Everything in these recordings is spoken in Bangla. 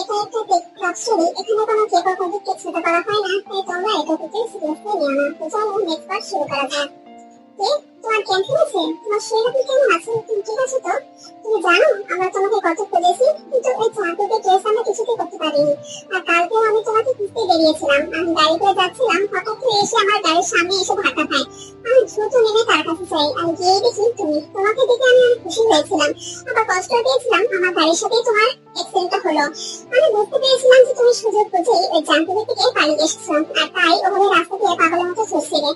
এটা একটা স্টোরি এখানে কোনো কেক প্রজেক্টকে ছোট করা হয় না তাই তোমরা নেক্সট পার্ট শুরু করা যাক কে তোমার তোমার কেমন আছে তুমি ঠিক আছে তো তুমি জানো আমরা তোমাকে কত খুঁজেছি কিন্তু করতে পারিনি আর কালকেও আমি তোমাকে খুঁজতে বেরিয়েছিলাম আমি গাড়ি করে যাচ্ছিলাম হঠাৎ এসে আমার গাড়ির সামনে এসে ধাক্কা খায় আমি দ্রুত নেমে তার কাছে চাই আর গিয়ে দেখি তুমি তোমাকে দেখে আমি অনেক খুশি হয়েছিলাম আবার কষ্ট পেয়েছিলাম আমার গাড়ির সাথে তোমার অ্যাক্সিডেন্টটা হলো, আমি বুঝতে পেরেছিলাম যে তুমি সুযোগ বুঝে ওই জান্তুদের থেকে পালিয়ে এসেছ, আর তাই ওভাবে রাস্তা দিয়ে পাগলের মতো ছুটছিলে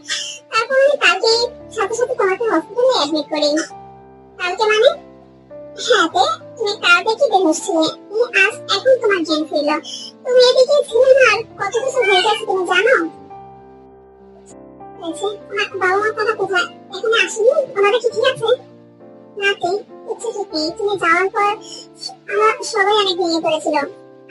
তারপর আমি কালকে সাথে সাথে তোমাকে হসপিটালে অ্যাডমিট করি। কালকে মানে? হ্যাঁ তে, তুমি কালকে কি বেহুশ ছিলে আজ এখন তোমার জ্ঞান ফিরল। তুমি এদিকে ছিলে আর কত কিছু হয়ে গেছে তুমি জানো? বাবা মা তারা কোথায় এখানে আসেনি? ওনারা কি ঠিক আছে? না তে ইচ্ছে ঠিক যাওয়ার পর আমরা সবাই অনেক ভেঙে পড়েছিল।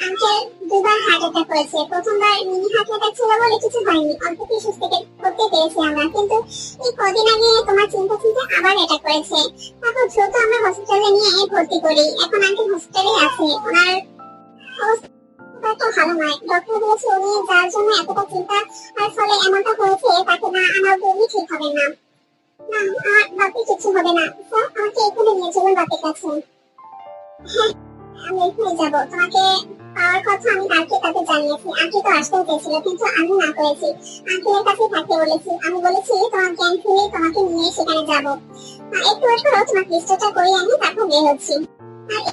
আঙ্কেল দুবার হার্ট অ্যাটাক করেছে। প্রথমবার মিনি হার্ট অ্যাটাক ছিল বলে কিছু হয়নি। অল্প কি সুস্থ করতে পেরেছি আমরা। কিন্তু এই কদিন আগে তোমার চিন্তা চিন্তা আবার অ্যাটাক করেছে। তারপর দ্রুত আমরা হসপিটালে নিয়ে ভর্তি করি। এখন আঙ্কেল হসপিটালে আছে। ওনার নয়। ডক্টর বলেছে উনি যার জন্য এতটা চিন্তা আর ফলে এমনটা হয়েছে, তাকে না উনি ঠিক হবে না। না কিছু হবে না আমাকে এখানে নিয়ে চলুন বাপির কাছে আমি এখানে যাব, তোমাকে পাওয়ার কথা আমি কালকে তাকে জানিয়েছি আঁকি তো আসতেও চেয়েছিল কিন্তু আমি না করেছি আঙ্কেলের কাছে থাকতে বলেছি আমি বলেছি। তোমার জ্ঞান ফিরে তোমাকে নিয়ে সেখানে যাব। একটু করো তোমার লিস্টটা করিয়ে আমি তারপর বের হচ্ছি আর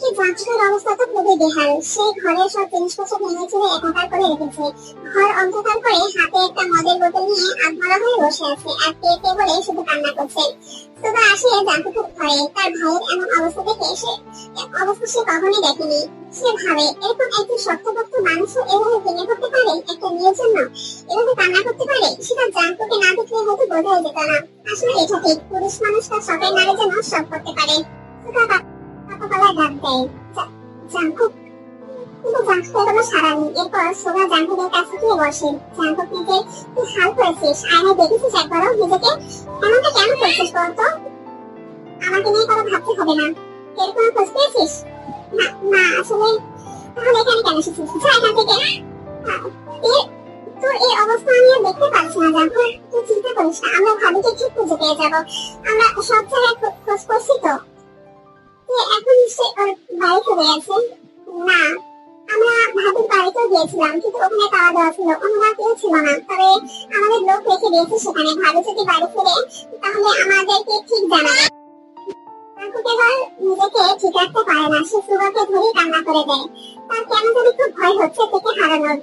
কি যাত্রার অবস্থা তো খুবই বেহাল। সে ঘরের সব জিনিসপত্র ভেঙে চুরে একাকার করে রেখেছে। ঘর অন্ধকার করে হাতে একটা মদের বোতল নিয়ে আধমরা হয়ে বসে আছে। আর কে কে বলে শুধু কান্না করছে। সুবা আসে জানতে খুব ভয়ে তার ভাইয়ের এমন অবস্থা দেখে সে অবস্থা সে কখনোই দেখেনি। সে ভাবে, এরকম একজন শক্তপোক্ত মানুষও এভাবে ভেঙে পড়তে পারে একটা মেয়ের জন্য? এভাবে কান্না করতে পারে? সেটা জানতুকে না দেখলে হয়তো বোঝাই যেত না। আসলে এটা ঠিক। পুরুষ মানুষ তার শখের নারী যেন সব করতে পারে। সুবা সকালবেলা ডাক দেয় কিন্তু জাঙ্কুকের কোনো সাড়া নেই। এরপর সোনা জাঙ্কুকের কাছে গিয়ে বসে। জাঙ্কুক নিজে তুই হাল করেছিস, আয়নায় দেখেছিস একবারও? নিজেকে এমনটা কেন করছিস বলতো? আমাকে নিয়ে কোনো ভাবতে হবে না। এর খোঁজ পেয়েছিস? না না, আসলে তাহলে এখানে কেন এসেছিস? যা এখান থেকে। তোর এই অবস্থা আমি আর দেখতে পাচ্ছি না জাঙ্কুক তুই চিন্তা করিস না, আমরা ভাবিকে ঠিক খুঁজে পেয়ে যাব। আমরা সব জায়গায় খোঁজ করছি তো। এখন সে ওর বাড়ি চলে গেছে না আমরা ভাবির বাড়িতেও গিয়েছিলাম কিন্তু ওখানে তালা দেওয়া ছিল ওনারা কেউ ছিল না। তবে আমাদের লোক রেখে দিয়েছে সেখানে ভাবি যদি বাড়ি ফিরে তাহলে আমাদেরকে ঠিক জানাবে নিজেকে ঠিক রাখতে পারে না। সে সুগাকে ধরেই কান্না করে দেয়। তার কেন জানি খুব ভয় হচ্ছে থেকে হারানোর।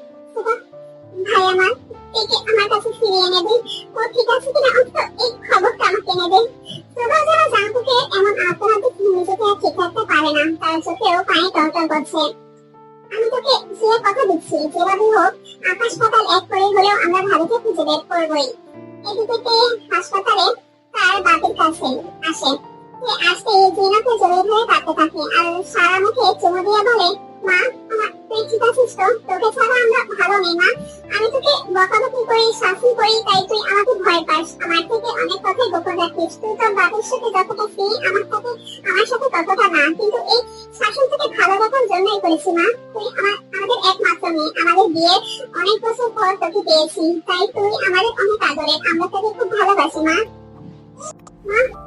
ভাই আমার একে আমার কাছে ফিরিয়ে এনে দিন ও ঠিক আছে কিনা? অন্তত এই খবরটা আমাকে এনে দিন সুগা যারা জাঙ্কুকে এমন আত্মনাদ নিজেকে ঠিক রাখতে পারে না। তার চোখেও পানি টলটল করছে। আমি তোকে যে কথা দিচ্ছি, যেভাবে হোক, আকাশ পাতাল এক করে হলেও আমরা ভাবিকে খুঁজে বের করবই। এদিকে হাসপাতালে তার বাপের কাছে আসে। সে আসতে জিনাকে জড়িয়ে ধরে কাঁদতে থাকে। আর সারা মুখে চুমু দিয়ে বলে, মা, আমার তুই তোকে তোকে ভয় পাস। থেকে অনেক ফ্রি আমার সাথে আমার সাথে ততটা না। কিন্তু এই শাসন থেকে ভালো রাখার জন্যই করেছি মা। তুই আমার একমাত্র মেয়ে। আমাদের বিয়ে অনেক বছর পর তোকে পেয়েছি। তাই তুই আমাদের অনেক আদরের আমরা তোকে খুব ভালোবাসি মা। মা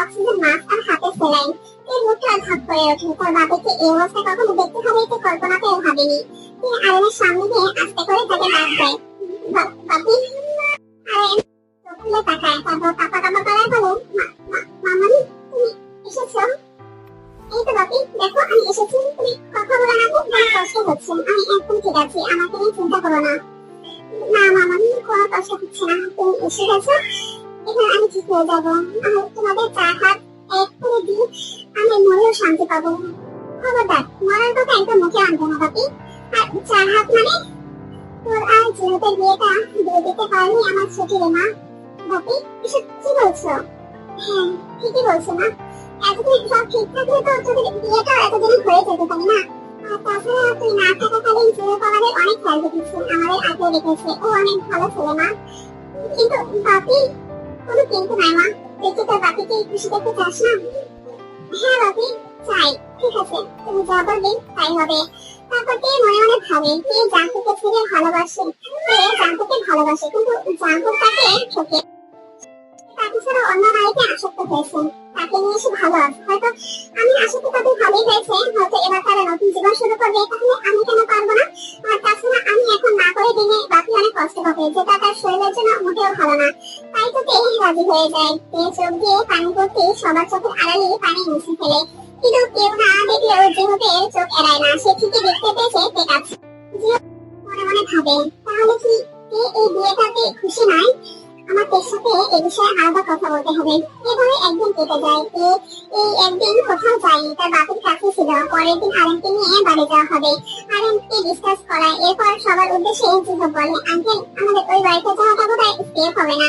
অক্সিজেন মাস্ক আর হাতে সেলাইন এই মুখটা ধাপ করে ওঠে তার বাবাকে এই অবস্থায় কখনো দেখতে হবে এটা কল্পনাতেও ভাবেনি। তিনি আয়নের সামনে গিয়ে আস্তে করে তাকে ডাক দেয়। বাপি? এসেছ? দেখো, আমি এসেছি। তুমি কথা বলো না খুব কষ্ট হচ্ছে, আমি একদম ঠিক আছি। আমাকে নিয়ে চিন্তা করো না। না মামানি কোনো কষ্ট হচ্ছে না। তুমি এসে গেছো? এবার আমি ঠিক হয়ে যাব আমি তোমাদের চা হাত এক করে দিই আমি মরেও শান্তি পাবো খবরদার মরার কথা একদম মুখে আনব না বাপি আর চা হাত মানে তোর আর জিনুদের বিয়েটা দিয়ে দিতে পারলি আমার ছুটি রে মা বাপি এসব কি বলছো হ্যাঁ ঠিকই বলছো মা এতদিন সব ঠিক থাকলে তো তোদের বিয়েটা এতদিন হয়ে যেত তাই না আর তাছাড়া তুই না থাকাকালীন অনেক খেয়াল রেখেছে আমাদের আগলে রেখেছে ও অনেক ভালো ছেলে মা। কিন্তু বাপি কোনো কিন্তু নাই মা তুই তোর বাপিকে খুশি দেখতে চাস না? হ্যাঁ বাপি, চাই, ঠিক আছে। তুমি যা বলবে, তাই হবে। তারপর কে মনে মনে ভাবে কে জাঙ্কুকে ছেড়ে ভালোবাসে? কে জাঙ্কুকে ভালোবাসে, কিন্তু জাঙ্কুক তাকে ঠকে। তাকে ছাড়া অন্য নারীকে আসক্ত হয়েছে। তাকে নিয়ে সে ভালো আছে। হয়তো আমি আসক্ত তাকে ভালোই হয়েছে। হয়তো এবার তারা নতুন জীবন শুরু করবে, তাহলে আমি কেন পারব না? আর তাছাড়া আমি এখন করে দিনে বাকি অনেক কষ্ট পাবে যেটা তার শরীরের জন্য মোটেও ভালো না। তাই তো তে রাজি হয়ে যায়। তে চোখ দিয়ে পানি পড়তে সবার চোখের আড়ালে পানি মুছে ফেলে। কিন্তু কেউ না দেখলেও জিহুতের চোখ এড়ায় না, সে ঠিকই দেখতে পেয়েছে তে কাছে মনে মনে ভাবে, তাহলে কি এই বিয়েটাতে খুশি নয় আমার সাথে এ বিষয়ে আলাদা কথা বলতে হবে। এভাবে একদিন কেটে যায়। এ, এই একদিন কোথাও যায়নি, তার বাপের কাছে ছিল। পরের দিন আরেককে নিয়ে বাড়ি যাওয়া হবে। আরেককে ডিসকাস করা। এরপর সবার উদ্দেশ্যে জিহু বলে, আঙ্কেল, আমাদের ওই বাড়িতে যাওয়াটা বোধহয় সেফ হবে না।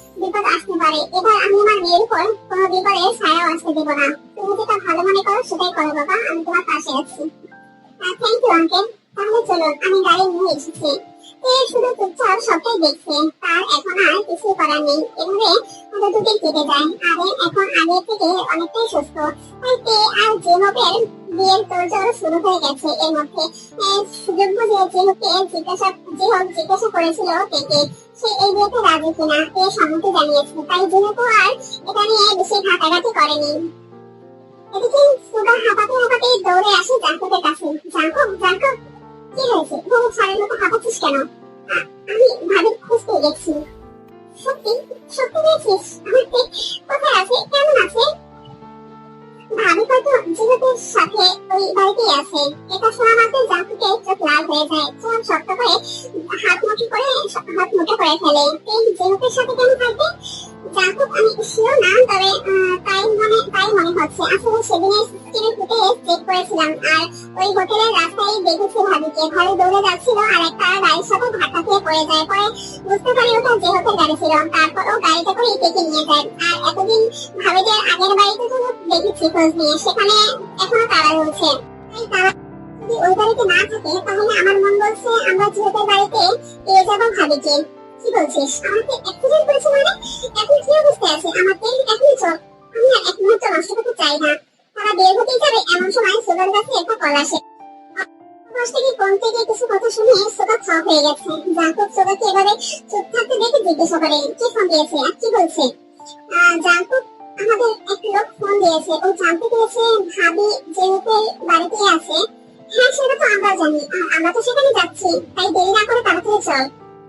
বিপদ আসতে পারে। এবার আমি আমার মেয়ের উপর কোনো বিপদে ছায়াও আসতে দেবো না। তুমি যেটা ভালো মনে করো, সেটাই করো বাবা। আমি তোমার পাশে আছি। থ্যাংক ইউ আঙ্কেল তাহলে চলুন আমি গাড়ি নিয়ে এসেছি। এ, শুধু চুপচাপ সবটাই দেখছে। তার এখন আর কিছু করার নেই। এভাবে দুদিন কেটে যায়। এখন আগে থেকে অনেকটাই সুস্থ। আর বিয়ের শুরু হয়ে গেছে এর মধ্যে। সুযোগ বুঝে জিজ্ঞাসা জিজ্ঞাসা করেছিল তেকে সে এই বিয়েতে রাজি কিনা তে সম্মতি জানিয়েছে, তাই জেহকও আর এটা নিয়ে বেশি ঘাটাঘাটি করেনি। এদিকে সুগা হাঁপাতে হাঁপাতে দৌড়ে আসে জাঙ্কুকের কাছে। জাঙ্কুক জাঙ্কুক কি হয়েছে? বহু ছাড়ের মতো হাঁপাচ্ছিস কেন? আমি ভাবির খোঁজ পেয়ে গেছি সত্যি? সত্যি পেয়েছিস আমার কোথায় আছে? কেমন আছে? ভাবি সাথে ওই বাড়িতেই আছে, এটা শোনা মাত্র জাঙ্কুকে চোখ লাল হয়ে যায় চোখ শক্ত করে হাত মুঠি করে হাত মুঠো করে ফেলে। এই জিহুদের সাথে কেন থাকবে? জাঙ্কুক আমি শিওর না, তবে তাই মনে তাই মনে হচ্ছে। আসলে সেদিনের স্ক্রিনে ফুটে চেক করেছিলাম, আর ওই হোটেলের রাস্তায় দেখেছি ভাবিকে। ঘরে দৌড়ে যাচ্ছিল, আর একটা গাড়ির সাথে ধাক্কা খেয়ে পড়ে যায়। পরে বুঝতে পারি ওটা যে হোটেল গাড়ি ছিল। তারপর ও গাড়িতে করে ডেকে নিয়ে যায়। আর এতদিন ভাবিদের আগের বাড়িতে তো দেখেছি খোঁজ নিয়ে, সেখানে এখনও তারা রয়েছে। যদি ওই বাড়িতে না থাকে, তাহলে আমার মন বলছে আমরা জিহতের বাড়িতে পেয়ে যাব ভাবিকে। কি বলছিস? আমাকে অ্যাক্সিডেন্ট করেছে মানে? এখন কি অবস্থা আছে? তেল এখনই চোখ আমি আর এক মুহূর্ত নষ্ট করতে চাই না। তারা বের হতেই যাবে এমন সময় সুগার কাছে একটা কল আসে। পাশ থেকে ফোন থেকে কিছু কথা শুনে সোগা ছ হয়ে গেছে। জাঙ্কুক সোগাকে এবারে চুপ থাকতে দেখে জিজ্ঞাসা করে, কে ফোন দিয়েছে? আর কি বলছে? জাঙ্কুক আমাদের এক লোক ফোন দিয়েছে ও জানতে পেরেছে ভাবি যেহেতু বাড়িতে আছে হ্যাঁ সেটা তো আমরা জানি আমরা তো সেখানে যাচ্ছি তাই দেরি না করে তাড়াতাড়ি চল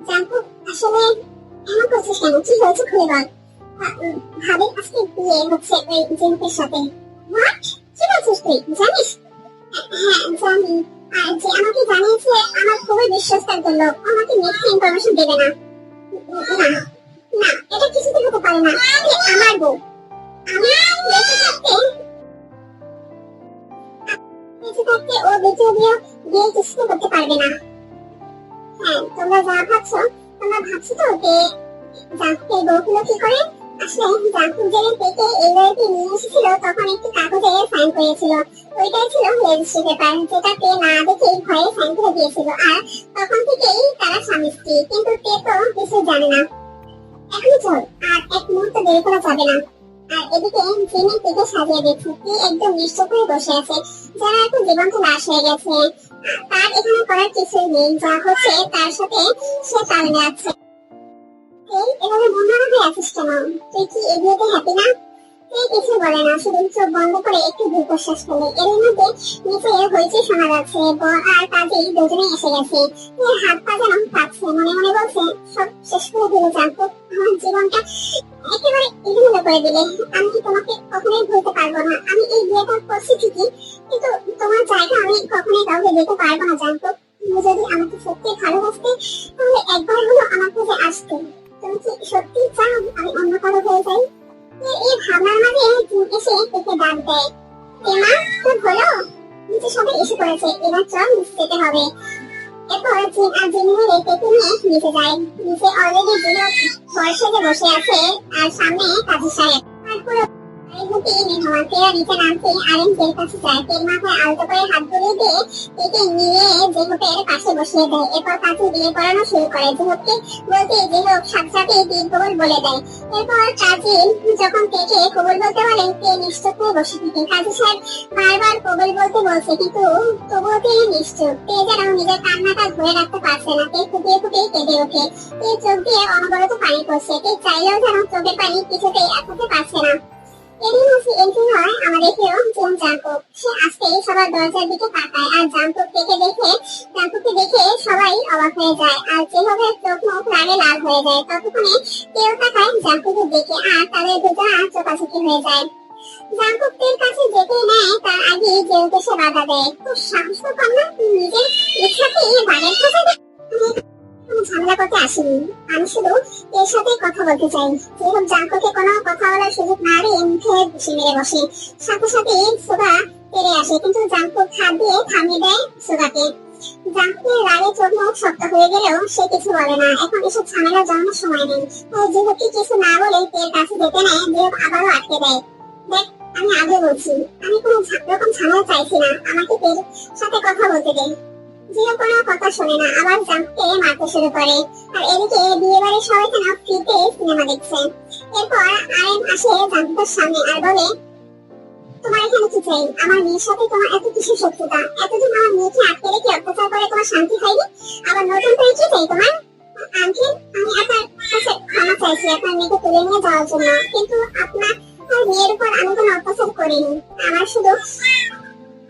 জাঙ্কুক আসলে এমন করছিস কেন কি হয়েছে খুলে বল ভাবি আজকে বিয়ে হচ্ছে ওই জেনুকের সাথে হোয়াট কি বলছিস তুই জানিস হ্যাঁ জানি আর যে আমাকে জানিয়েছে আমার খুবই বিশ্বস্ত একজন লোক আমাকে মিথ্যে ইনফরমেশন দেবে না না না এটা কিছুতে হতে পারে না। আমার বউ। কিছুতে করতে পারবে না। হ্যাঁ তোমরা যা ভাবছ, তোমরা ভাবছ তো যে জানতে বউগুলো কি করে? আসলে জানকুক যে পেটে এই নিয়ে এসেছিল, তখন একটি কাগজে সাইন করেছিল। ওইটাই ছিল রেজিস্ট্রি পেপার যেটা পে না দেখে ভয়ে সাইন করে দিয়েছিল। আর তখন থেকেই তারা স্বামী স্ত্রী কিন্তু পে তো কিছু জানে না। এখনই চল, আর এক মুহূর্ত দেরি করা যাবে না। আর এদিকে জিনের পেটে সাজিয়ে দিচ্ছে কি একদম নিশ্চয় করে বসে আছে। যারা এখন জীবন্ত লাশ হয়ে গেছে। তার এখানে করার কিছুই নেই যা হচ্ছে তার সাথে সে তাল মিলাচ্ছে। এই, এভাবে মন হয়ে আছিস কেন? তুই কি বিয়েতে হ্যাপি না? এ কিছু বলে না, শুধু চোখ বন্ধ করে একটু দীর্ঘশ্বাস ফেলে। এর মধ্যে নিচে হয়েছে শোনা যাচ্ছে বর আর কাজেই দুজনেই এসে গেছে। এর হাত পা যেন কাঁপছে, মনে মনে বলছে, সব শেষ করে দিলে জানতো, আমার জীবনটা একেবারে এলোমেলো করে দিলে। আমি তোমাকে কখনোই ভুলতে পারব না। আমি এই বিয়েটা করছি ঠিকই আমি কখনোই কাউকে দিতে পারব না, জানতো? যদি আমাকে সত্যি ভালোবাসতে, তাহলে একবার হলো আমার কাছে আসতে। সত্যি অন্য কারও যাই? এই ভাবনার মাঝে এসে তোর হলো? নিচে সবাই এসে পড়েছে, এবার চল নিচে যেতে হবে। এরপর জিম আর নিচে যায়। নিচে অলরেডি বর্ষে বসে আছে, আর সামনে কাজী সাহেব আর পুরো হয়ে কিন্তু তবুও তিনি নিশ্চুপ তে যেন নিজের কান্নাটা ধরে রাখতে পারছে না তে ফুটিয়ে ফুটিয়ে কেঁদে ওঠে তে চোখ দিয়ে অনবরত পানি পড়ছে তে চাইলেও যেন চোখের পানি কিছুতেই আটকাতে পারছে না এদিন হচ্ছে এন্ট্রি হয় আমাদের কেউ জেন জাঙ্কুক। সে আসতেই সবার দরজার দিকে তাকায় আর জাঙ্কুক থেকে দেখে, জাঙ্কুককে দেখে সবাই অবাক হয়ে যায়। আর যেভাবে চোখ মুখ রাগে লাল হয়ে যায়, ততক্ষণে কেউ তাকায় জাঙ্কুকের দিকে আর তাদের দুজন আর চোখাচোখি হয়ে যায়। জাঙ্কুকের কাছে যেতে নেয়, তার আগে জেউকে সে বাধা দেয়। তোর সাহস তো কম না, নিজের ইচ্ছাতে বাড়ির কাছে কোনো ঝামেলা করতে আসিনি। আমি শুধু এর সাথে কথা বলতে চাই। যেরকম জাঙ্কুকে কোনো কথা বলার সুযোগ না দিয়ে মুখে ঘুষি মেরে বসে। সাথে সাথে সুগা তেড়ে আসে, কিন্তু জাঙ্কুক হাত দিয়ে থামিয়ে দেয় সুগাকে। জাঙ্কুকের রাগে চোখ মুখ শক্ত হয়ে গেলেও সে কিছু বলে না। এখন এসব ঝামেলা জমানোর সময় নেই। তাই কিছু না বলে তের কাছে যেতে নেয় যেহেতু আবারও আটকে দেয়। দেখ, আমি আগে বলছি, আমি কোনো রকম ঝামেলা চাইছি না। আমাকে তের সাথে কথা বলতে দে। কোনো কথা শোনে না, আবার জাম্পকে মারতে শুরু করে। আর এদিকে বিয়ে বাড়ির সবাই যেন ফ্রিতে সিনেমা দেখছে। এরপর আরেন আসে জাম্পের সামনে আর বলে, তোমার এখানে কি চাই? আমার মেয়ের সাথে তোমার এত কিসের শত্রুতা? এতদিন আমার মেয়েকে আটকে রেখে অত্যাচার করে তোমার শান্তি হয়নি আবার নতুন করে কি চাই তোমার? আঙ্কেল, আমি আপনার কাছে ক্ষমা চাইছি আপনার মেয়েকে তুলে নিয়ে যাওয়ার জন্য। কিন্তু আপনার মেয়ের উপর আমি কোনো অত্যাচার করিনি। আমার শুধু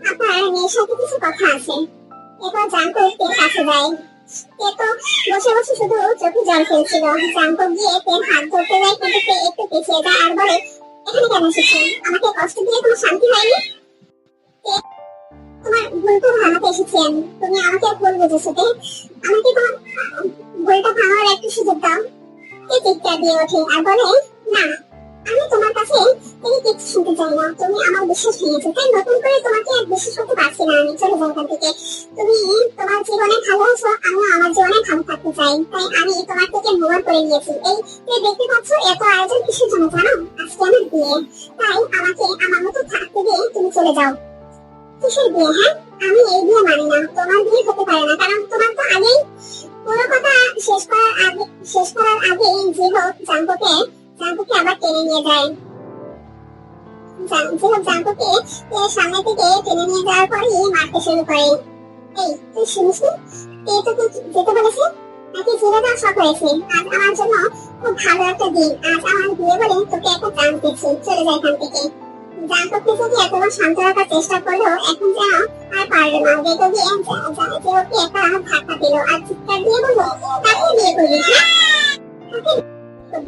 আপনার মেয়ের সাথে কিছু কথা আছে। এরপর জাঙ্কুক তের কাছে যায়। তে তো বসে বসে শুধু চোখে জল ফেলছিল জাঙ্কুক গিয়ে তের হাত ধরতে যায় কিন্তু তে একটু পিছিয়ে যায় আর বলে এখানে কেন আমাকে কষ্ট দিয়ে কোনো শান্তি হয়নি? তে, তোমার ভুলটা ভাঙাতে এসেছি আমি। তুমি আমাকে ভুল বুঝেছ তে আমাকে তোমার ভুলটা ভাঙার একটু সুযোগ দাও। তে চিৎকার দিয়ে ওঠে আর বলে না চাই না তুমি আমার বিশ্বাস ভেঙেছো তাই নতুন করে তোমাকে আর বিশ্বাস করতে পারছি না আমি। চলে যাও এখান থেকে। তুমি তোমার জীবনে ভালো আছো, আমিও আমার জীবনে ভালো থাকতে চাই। তাই আমি তোমার থেকে মুভ করে নিয়েছি। এই যে দেখতে পাচ্ছ, এত আয়োজন কিসের জন্য জানো? আজকে আমার বিয়ে। তাই আমাকে আমার মতো থাকতে দিয়ে তুমি চলে যাও। কিসের বিয়ে হ্যাঁ? আমি এই বিয়ে মানি না। তোমার বিয়ে হতে পারে না, কারণ তোমার তো আগেই পুরো কথা শেষ করার আগে, শেষ করার আগে যে হোক জাঙ্কুকে জাঙ্কুকে আবার টেনে নিয়ে যায়। এর সামনে থেকে টেনে নিয়ে যাওয়ার পরই মারতে শুরু করে। এই, তুই শুনিস নি? কে তোকে যেতে বলেছে? নাকি জিরোটা শখ হয়েছে। আজ আমার জন্য খুব ভালো একটা দিন। আজ আমার বিয়ে বলে তোকে একটা চান্স দিচ্ছি। চলে যায় এখান থেকে। জাঙ্কুক থেকে এতবার শান্ত রাখার চেষ্টা করলেও এখন যেন আর পারল না। রেগে গিয়ে যে ওকে একটা ধাক্কা দিল। আর চিৎকার দিয়ে বলল, তাকে বিয়ে করবি হ্যাঁ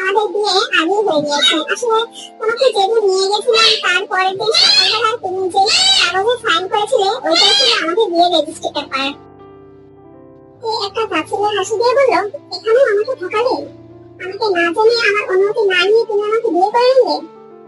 আমাদের বিয়ে আগেই হয়ে গিয়েছে। আসলে তোমাকে যেদিন নিয়ে গেছিলাম, তার পরের তুমি যে কাগজে সাইন করেছিলে, ওইটাই ছিল আমাদের বিয়ে রেজিস্ট্রি পেপার তে একটা তাচ্ছিল্যের হাসি দিয়ে বলল, এখানে আমাকে ঠকালে? আমাকে না জেনে আমার অনুমতি না নিয়ে তুমি আমাকে বিয়ে করে নিলে?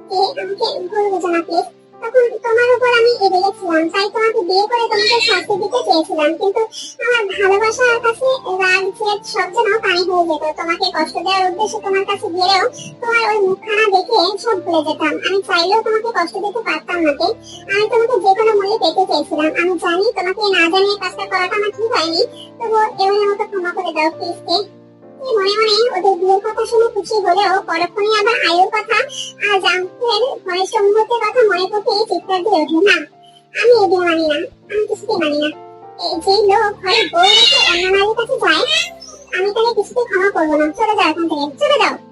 তে আমাকে ভুল বোঝো না প্লিজ? তখন তোমার উপর আমি এড়ে গেছিলাম তাই তোমাকে বিয়ে করে তোমাকে শাস্তি দিতে চেয়েছিলাম। কিন্তু আমার ভালোবাসার কাছে রাগ, জেদ সব যেন পানি হয়ে যেত। তোমাকে কষ্ট দেওয়ার উদ্দেশ্যে তোমার কাছে গেলেও তোমার ওই মুখখানা দেখে সব ভুলে যেতাম। আমি চাইলেও তোমাকে কষ্ট দিতে পারতাম না। আমি তোমাকে যে কোনো মূল্যে পেতে চেয়েছিলাম। আমি জানি তোমাকে না জানিয়ে কাজটা করাটা আমার ঠিক হয়নি। তবুও এমন মতো ক্ষমা করে দাও প্লিজকে মনে মনে ওদের বিয়ের কথা শুনে খুশি হলেও পরক্ষণে আবার আয়ুর কথা, আর জাম্পের ঘনিষ্ঠ মুহূর্তের কথা মনে করতেই চিৎকার দিয়ে ওঠে। না, আমি এই বিয়ে মানি না। আমি কিছুতেই মানি না। যে লোক ঘরে বউ রেখে অন্য নারীর কাছে যায় আমি তাকে কিছুতেই ক্ষমা করব না। চলে যাও এখান থেকে। চলে যাও।